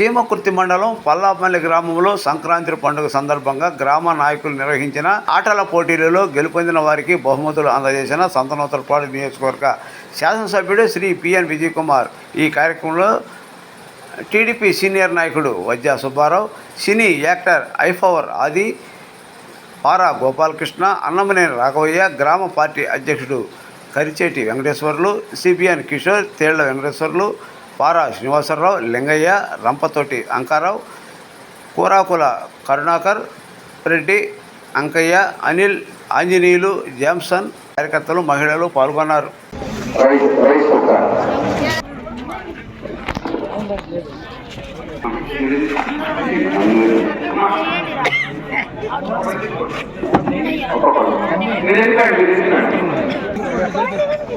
చీమకుర్తి మండలం పల్లాపల్లి గ్రామంలో సంక్రాంతి పండుగ సందర్భంగా గ్రామ నాయకులు నిర్వహించిన ఆటల పోటీలలో గెలుపొందిన వారికి బహుమతులు అందజేసిన సంతనోత్తరపాడు నియోజకవర్గ శాసనసభ్యుడు శ్రీ పిఎన్ విజయ్ కుమార్ ఈ కార్యక్రమంలో టీడీపీ సీనియర్ నాయకుడు వజ్జా సుబ్బారావు సినీ యాక్టర్ ఐఫవర్ ఆది పారా గోపాలకృష్ణ అన్నమనేని రాఘవయ్య గ్రామ పార్టీ అధ్యక్షుడు కరిచేటి వెంకటేశ్వర్లు సిబిఎన్ కిషోర్ తేళ్ళ వెంకటేశ్వర్లు పారా శ్రీనివాసరావు లింగయ్య రంపతోటి అంకారావు కూరాకుల కరుణాకర్ రెడ్డి అంకయ్య అనిల్ ఆంజనేయులు జామ్సన్ కార్యకర్తలు మహిళలు పాల్గొన్నారు.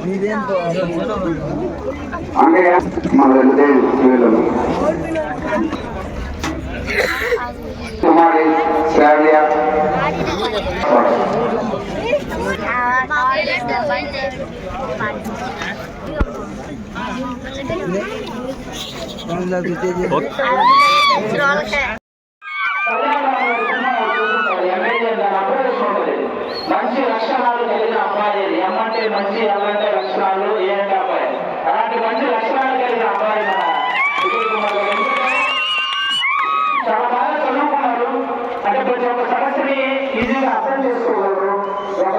రైస్ రైస్ కుక్కర్ మీరు ఎందుకండి మీరు ఎందుకండి అంటే మన రెండు వీళ్ళను కుమారి శ్రావ్య మంచి లక్షణాలు కలిగిన అబ్బాయి ఎమ్మంటే మంచి అలాంటి లక్షణాలు ఏంటి అబ్బాయి అలాంటి మంచి లక్షణాలు కలిగిన అబ్బాయి మన చాలా బాగా చదువుకున్నారు. అంటే ప్రతి ఒక్క సమస్యని ఈజీగా అర్థం చేసుకోగలరు. ఒక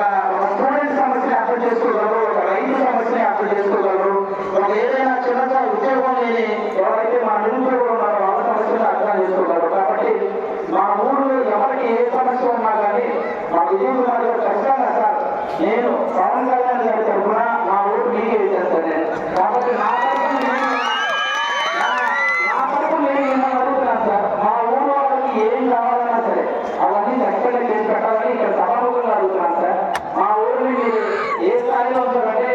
స్టూడెంట్ సమస్యని అర్థం చేసుకోగలరు. ఒక రైతు సమస్యని అర్థం చేసుకోగలరు. ఒక ఏదైనా చిన్నగా ఉద్యోగం లేని ఎవరైతే మా నిరుద్యోగం ఉన్నారో వాళ్ళ సమస్యను అర్థం చేసుకోగలరు. కాబట్టి మా ఊళ్ళో ఎవరికి ఏ సమస్య ఉన్నా కానీ మా విజయ్ కుమార్ గారు ఖచ్చితంగా సార్ నేను పవన్ కళ్యాణ్ గారి తరఫున మా ఊరు మీకే ఇచ్చేస్తాను నేను కాబట్టి నా నా- నా నేను మిమ్మల్ని అడుగుతున్నాను సార్? మా ఊరు వాళ్ళకి ఏం కావాలన్నా సరే అవన్నీ ఖచ్చితంగా చేసి పెట్టాలని ఇక్కడ సభాముఖంగా అడుగుతున్నాను సార్. మా ఊరిని మీరు ఏ స్థాయిలో ఉంచారంటే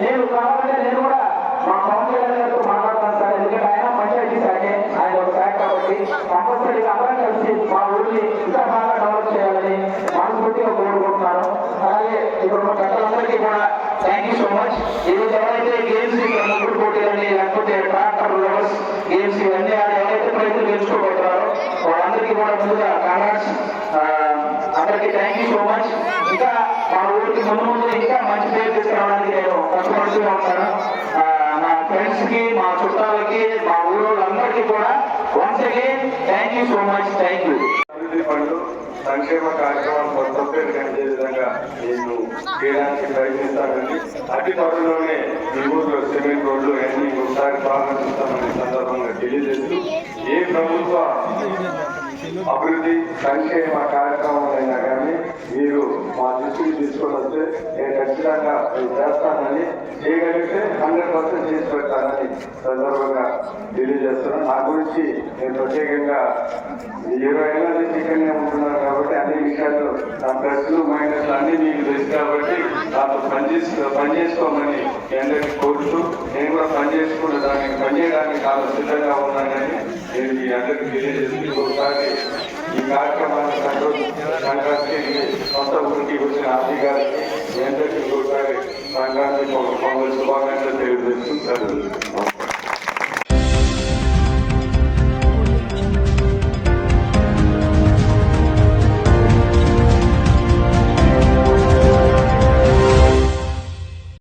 నేను కావాలంటే నేను కూడా మా పవన్ కళ్యాణ్ గారితో మాట్లాడతాను సార్. ఎందుకంటే ఆయన పంచాయతీ శాఖే ఆయన ఒక శాఖ కాబట్టి కంపల్సరీగా అందరం కలిసి మా ఊరిని ఇంకా బాగా డెవలప్ చేయాలని మనస్ఫూర్తిగా కోరుకుంటున్నాను అలాగే ఇక్కడ ఉన్న పెద్దలందరికీ కూడా థ్యాంక్ యూ సో మచ్ ఈరోజు ఎవరైతే గేమ్స్ ఇక్కడ ముగ్గురు పోటీలని లేకపోతే ట్రాక్టర్ లవర్స్ గేమ్స్ ఇవన్నీ ఆడి ఎవరైతే ప్రయత్నం నేర్చుకోబోతున్నారో వాళ్ళందరికీ కూడా ముందుగా కంగ్రాట్స్ అందరికీ థ్యాంక్ యూ సో మచ్ ఇంకా మా ఊరికి ముందు ముందు ఇంకా మంచి పేరు తీసుకురావడానికి నేను కష్టపడుతూనే ఉంటాను. నా ఫ్రెండ్స్కి మా చుట్టాలకి మా ఊరు కూడా once again thank you so much thank you సంక్షేమ కార్యక్రమాలు కొత్త అందే విధంగా నేను చేయడానికి ప్రయత్నిస్తానండి అతి త్వరలోనే ఈ ఊర్లో సిమెంట్ రోడ్లు అన్ని ఒకసారి ప్రారంభిస్తామనే సందర్భంగా తెలియజేస్తూ ఏ ప్రభుత్వ అభివృద్ధి సంక్షేమ కార్యక్రమాలైనా కానీ మీరు మా దృష్టికి తీసుకొని వస్తే నేను ఖచ్చితంగా చేస్తానని చేయగలిగితే హండ్రెడ్ పర్సెంట్ చేసి పెడతానని సందర్భంగా తెలియజేస్తున్నాను. నా గురించి నేను ప్రత్యేకంగా ఇరవై ఏళ్ళ నుంచి ఇక్కడనే ఉంటున్నాను కాబట్టి అన్ని విషయాలు నా ప్లస్లు మైనస్లు అన్ని మీకు తెలుసు కాబట్టి నాతో పనిచేసి పనిచేసుకోమని మీ అందరికీ కోరుతూ నేను కూడా పనిచేసుకున్న దానికి పనిచేయడానికి చాలా సిద్ధంగా ఉన్నానని నేను మీ అందరికీ తెలియజేసి ఒకసారి ఈ కార్యక్రమాన్ని సంక్రాంతి సంక్రాంతికి కొత్త ఊరికి వచ్చిన ఆర్టీ గారికి మీ అందరికీ ఒకసారి సంక్రాంతి పొంగల్ శుభాకాంక్షలు తెలియజేస్తూ సెలవు